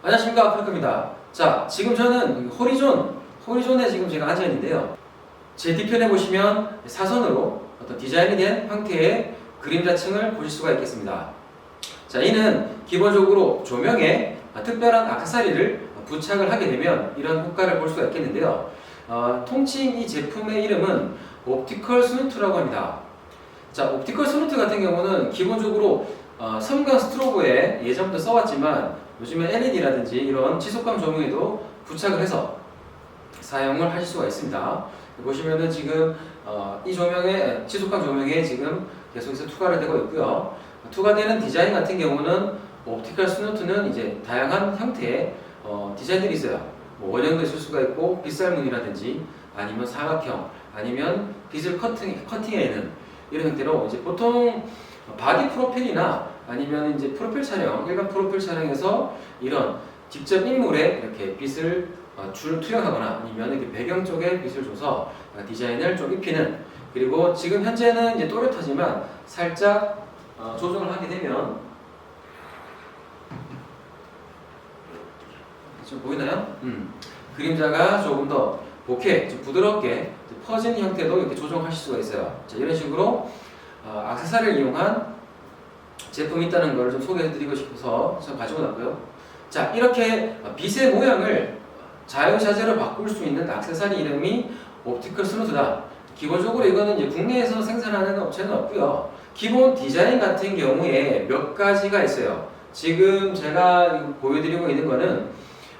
안녕하십니까 프로입니다. 자 지금 저는 호리존 호리존에 지금 제가 앉아 있는데요. 제 뒤편에 보시면 사선으로 어떤 디자인이 된 형태의 그림자층을 보실 수가 있겠습니다. 자 이는 기본적으로 조명에 특별한 액세서리를 부착을 하게 되면 이런 효과를 볼 수가 있겠는데요. 어, 통칭 이 제품의 이름은 옵티컬 스누트라고 합니다. 자 옵티컬 스누트 같은 경우는 기본적으로 어, 섬광 스트로브에 예전부터 써왔지만 요즘에 LED라든지 이런 지속광 조명에도 부착을 해서 사용을 하실 수가 있습니다. 보시면은 지금 어, 이 조명에 지속광 조명에 지금 계속해서 투과를 되고 있고요. 투과되는 디자인 같은 경우는 옵티컬 스노트는 이제 다양한 형태의 어, 디자인들이 있어요. 뭐 원형도 있을 수가 있고 빗살무늬라든지 아니면 사각형 아니면 빗을 커팅 커팅해내는 이런 형태로 이제 보통 바디 프로필이나 아니면 이제 프로필 촬영 일반 프로필 촬영에서 이런 직접 인물에 이렇게 빛을 어, 줄 투영하거나 아니면 이렇게 배경 쪽에 빛을 줘서 어, 디자인을 좀 입히는 그리고 지금 현재는 이제 또렷하지만 살짝 어, 조정을 하게 되면 지금 보이나요? 음. 그림자가 조금 더 bokeh, 좀 부드럽게 퍼지는 형태도 이렇게 조정하실 수가 있어요. 자, 이런 식으로 어, 액세서리를 이용한 제품이 있다는 걸 좀 소개해드리고 싶어서 제가 가지고 왔고요. 자, 이렇게 빛의 모양을 자유자재로 바꿀 수 있는 액세서리 이름이 옵티컬 스누트다. 기본적으로 이거는 이제 국내에서 생산하는 업체는 없고요. 기본 디자인 같은 경우에 몇 가지가 있어요. 지금 제가 보여드리고 있는 거는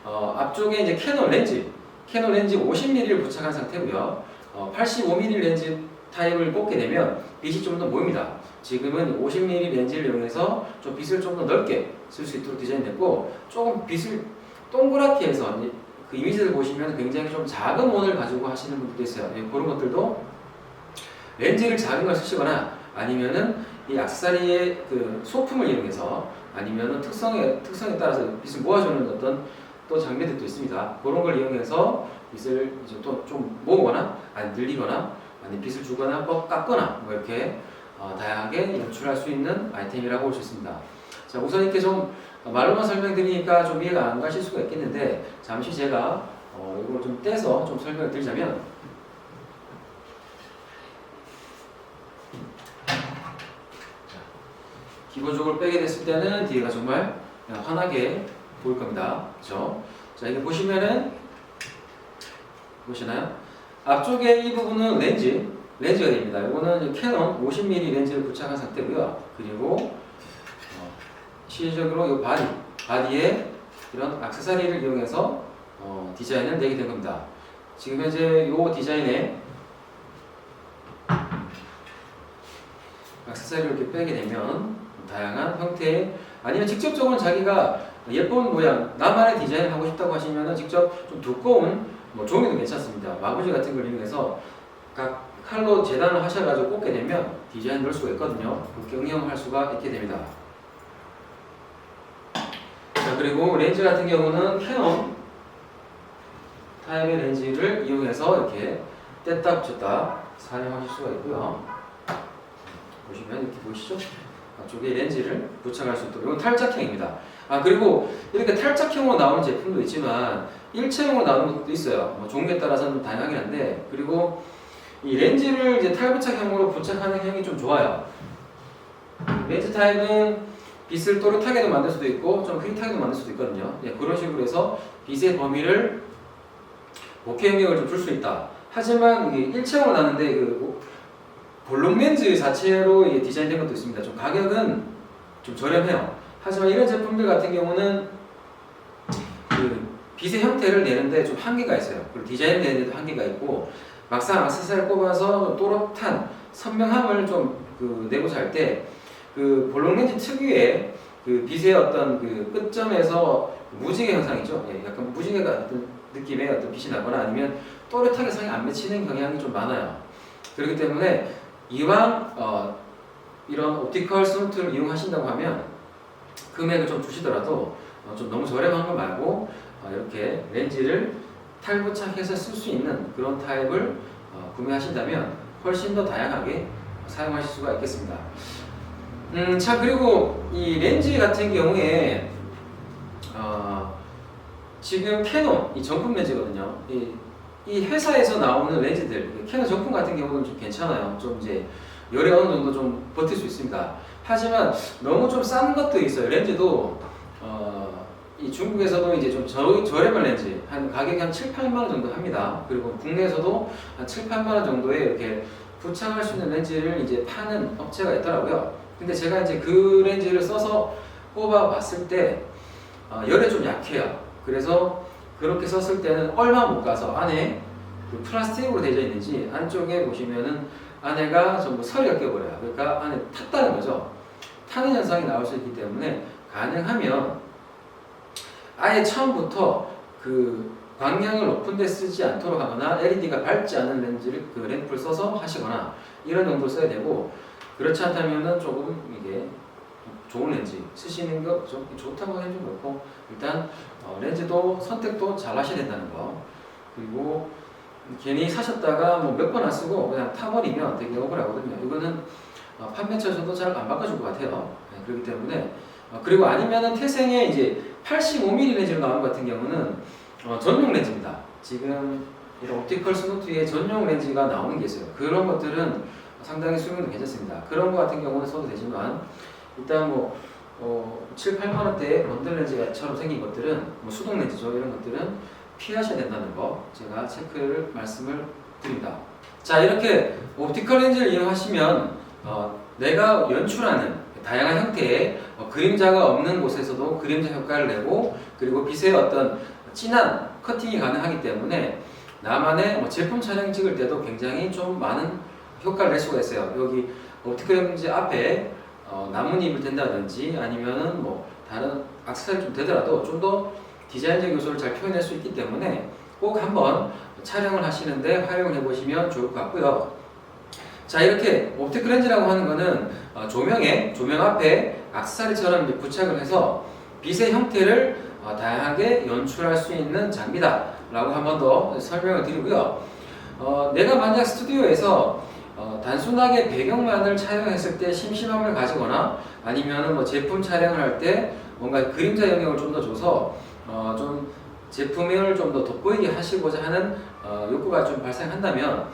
어, 앞쪽에 이제 캐논 렌즈, 캐논 렌즈 50mm를 부착한 상태고요. 어, 85mm 렌즈 타입을 꽂게 되면 빛이 좀 더 모입니다. 지금은 50mm 렌즈를 이용해서 좀 빛을 좀 더 넓게 쓸 수 있도록 디자인됐고 조금 빛을 동그랗게 해서 그 이미지를 보시면 굉장히 좀 작은 원을 가지고 하시는 분들도 있어요. 예, 그런 것들도 렌즈를 작은 걸 쓰시거나 아니면은 이 액세서리의 그 소품을 이용해서 아니면은 특성에 특성에 따라서 빛을 모아주는 어떤 또 장면들도 있습니다. 그런 걸 이용해서 빛을 또 좀 모으거나 아니 늘리거나 아니 빛을 주거나 뭐 깎거나 뭐 이렇게 어, 다양하게 연출할 수 있는 아이템이라고 볼 수 있습니다. 자 우선 이렇게 좀 말로만 설명드리니까 좀 이해가 안 가실 수가 있겠는데 잠시 제가 어, 이걸 좀 떼서 좀 설명을 드리자면 자, 기본적으로 빼게 됐을 때는 뒤에가 정말 환하게 보일 겁니다. 그렇죠? 자 이게 보시면은 보시나요? 앞쪽에 이 부분은 렌즈 렌즈가 됩니다. 이거는 캐논 50mm 렌즈를 부착한 상태고요. 그리고 어, 실질적으로 이 바디 바디에 이런 액세서리를 이용해서 어, 디자인을 내게 된 겁니다. 지금 현재 이 디자인에 액세서리를 이렇게 빼게 되면 다양한 형태의 아니면 직접적으로 자기가 예쁜 모양 나만의 디자인을 하고 싶다고 하시면 직접 좀 두꺼운 뭐 종이도 괜찮습니다. 마구지 같은 걸 이용해서 각 칼로 재단을 하셔가지고 꽂게 되면 디자인 넣을 수가 있거든요. 그렇게 응용할 수가 있게 됩니다. 자 그리고 렌즈 같은 경우는 캐논 타입의 렌즈를 이용해서 이렇게 뗐다 붙였다 사용하실 수가 있고요. 보시면 이렇게 보이시죠? 앞쪽에 렌즈를 부착할 수 있도록 이건 탈착형입니다. 아 그리고 이렇게 탈착형으로 나오는 제품도 있지만 일체형으로 나오는 것도 있어요. 뭐 종류에 따라서는 다양하긴 한데 그리고 이 렌즈를 이제 탈부착형으로 부착하는 형이 좀 좋아요. 렌즈 타입은 빛을 또렷하게도 만들 수도 있고 좀 흐릿하게도 만들 수도 있거든요. 예, 그런 식으로 해서 빛의 범위를 목회 영역을 좀 줄 수 있다. 하지만 일체형으로 나는데 그 볼록 렌즈 자체로 디자인된 것도 있습니다. 좀 가격은 좀 저렴해요. 하지만 이런 제품들 같은 경우는 그 빛의 형태를 내는데 좀 한계가 있어요. 그리고 디자인 내는데도 한계가 있고 막상 액세서리를 꼽아서 또렷한 선명함을 좀 그 내고자 할 때 그 볼록 렌즈 특유의 그 빛의 어떤 그 끝점에서 무지개 현상이죠. 예, 약간 무지개 같은 느낌의 어떤 빛이 나거나 아니면 또렷하게 상이 안 맺히는 경향이 좀 많아요. 그렇기 때문에 이왕 어, 이런 옵티컬 스노트를 이용하신다고 하면 금액을 좀 주시더라도 어, 좀 너무 저렴한 거 말고 어, 이렇게 렌즈를 탈부착해서 쓸 수 있는 그런 타입을 어, 구매하신다면 훨씬 더 다양하게 사용하실 수가 있겠습니다. 음, 자 그리고 이 렌즈 같은 경우에 어, 지금 캐논 이 정품 렌즈거든요. 이, 이 회사에서 나오는 렌즈들 캐논 정품 같은 경우는 좀 괜찮아요. 좀 이제 열에 어느 정도 좀 버틸 수 있습니다. 하지만 너무 좀 싼 것도 있어요. 렌즈도 어, 이 중국에서도 이제 좀 저, 저렴한 렌즈 한 가격이 한 7, 8만 원 정도 합니다. 그리고 국내에서도 한 7, 8만 원 정도에 이렇게 부착할 수 있는 렌즈를 이제 파는 업체가 있더라고요. 근데 제가 이제 그 렌즈를 써서 뽑아 봤을 때 어, 열에 좀 약해요. 그래서 그렇게 썼을 때는 얼마 못 가서 안에 그 플라스틱으로 되어 있는지 안쪽에 보시면은 안에가 전부 서리가 껴버려요. 그러니까 안에 탔다는 거죠. 타는 현상이 나올 수 있기 때문에 가능하면 아예 처음부터 그 광량을 높은 데 쓰지 않도록 하거나 LED가 밝지 않은 렌즈를 그 램프를 써서 하시거나 이런 정도 써야 되고 그렇지 않다면은 조금 이게 좋은 렌즈 쓰시는 거좀 좋다고 하긴 좀 그렇고 일단 어, 렌즈도 선택도 잘 하셔야 된다는 거. 그리고 괜히 사셨다가 뭐 몇 번 안 쓰고 그냥 타버리면 되게 억울하거든요. 이거는 어, 판매처에서도 잘 안 바꿔줄 것 같아요. 네, 그렇기 때문에 어, 그리고 아니면은 태생에 이제 85mm 렌즈로 나오는 것 같은 경우는 어, 전용 렌즈입니다. 지금 이런 옵티컬 스노트에 전용 렌즈가 나오는 게 있어요. 그런 것들은 상당히 수명도 괜찮습니다. 그런 거 같은 경우는 써도 되지만 일단 뭐 어, 7, 8만 원대의 원들 렌즈처럼 생긴 것들은 뭐 수동 렌즈죠 이런 것들은 피하셔야 된다는 거 제가 체크를 말씀을 드립니다. 자 이렇게 옵티컬 렌즈를 이용하시면 어, 내가 연출하는 다양한 형태의 어, 그림자가 없는 곳에서도 그림자 효과를 내고 그리고 빛의 어떤 진한 커팅이 가능하기 때문에 나만의 뭐 제품 촬영 찍을 때도 굉장히 좀 많은 효과를 낼 수가 있어요. 여기 옵티컬 렌즈 앞에 어, 나뭇잎을 댄다든지 아니면은 뭐 다른 악세사리 좀 되더라도 좀 더 디자인적 요소를 잘 표현할 수 있기 때문에 꼭 한번 촬영을 하시는데 활용해 보시면 좋을 것 같고요. 자 이렇게 옵티컬 렌즈라고 하는 거는 어, 조명에 조명 앞에 악세사리처럼 부착을 해서 빛의 형태를 어, 다양하게 연출할 수 있는 장비다라고 한 번 더 설명을 드리고요. 어, 내가 만약 스튜디오에서 어, 단순하게 배경만을 촬영했을 때 심심함을 가지거나 아니면은 뭐 제품 촬영을 할 때 뭔가 그림자 영역을 좀 더 줘서 어, 좀 제품을 좀 더 돋보이게 하시고자 하는 어, 욕구가 좀 발생한다면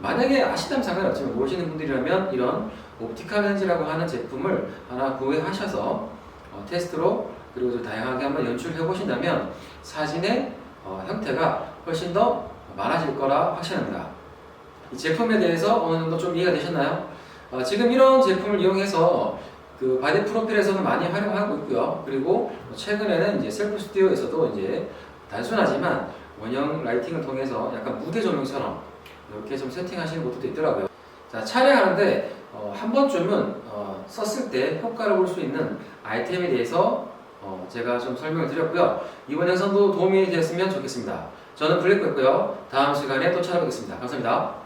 만약에 아시다면 상관없지만 모르시는 분들이라면 이런 옵티컬 렌즈라고 하는 제품을 하나 구매하셔서 어, 테스트로 그리고 좀 다양하게 한번 연출해 보신다면 사진의 어, 형태가 훨씬 더 많아질 거라 확신합니다. 이 제품에 대해서 어느 정도 좀 이해가 되셨나요? 어, 지금 이런 제품을 이용해서 그 바디 프로필에서는 많이 활용하고 있고요. 그리고 최근에는 이제 셀프 스튜디오에서도 이제 단순하지만 원형 라이팅을 통해서 약간 무대 조명처럼 이렇게 좀 세팅하시는 곳도 있더라고요. 자 촬영하는데 어, 한 번쯤은 어, 썼을 때 효과를 볼 수 있는 아이템에 대해서 어, 제가 좀 설명을 드렸고요. 이번 영상도 도움이 되었으면 좋겠습니다. 저는 블랙고였고요. 다음 시간에 또 찾아뵙겠습니다. 감사합니다.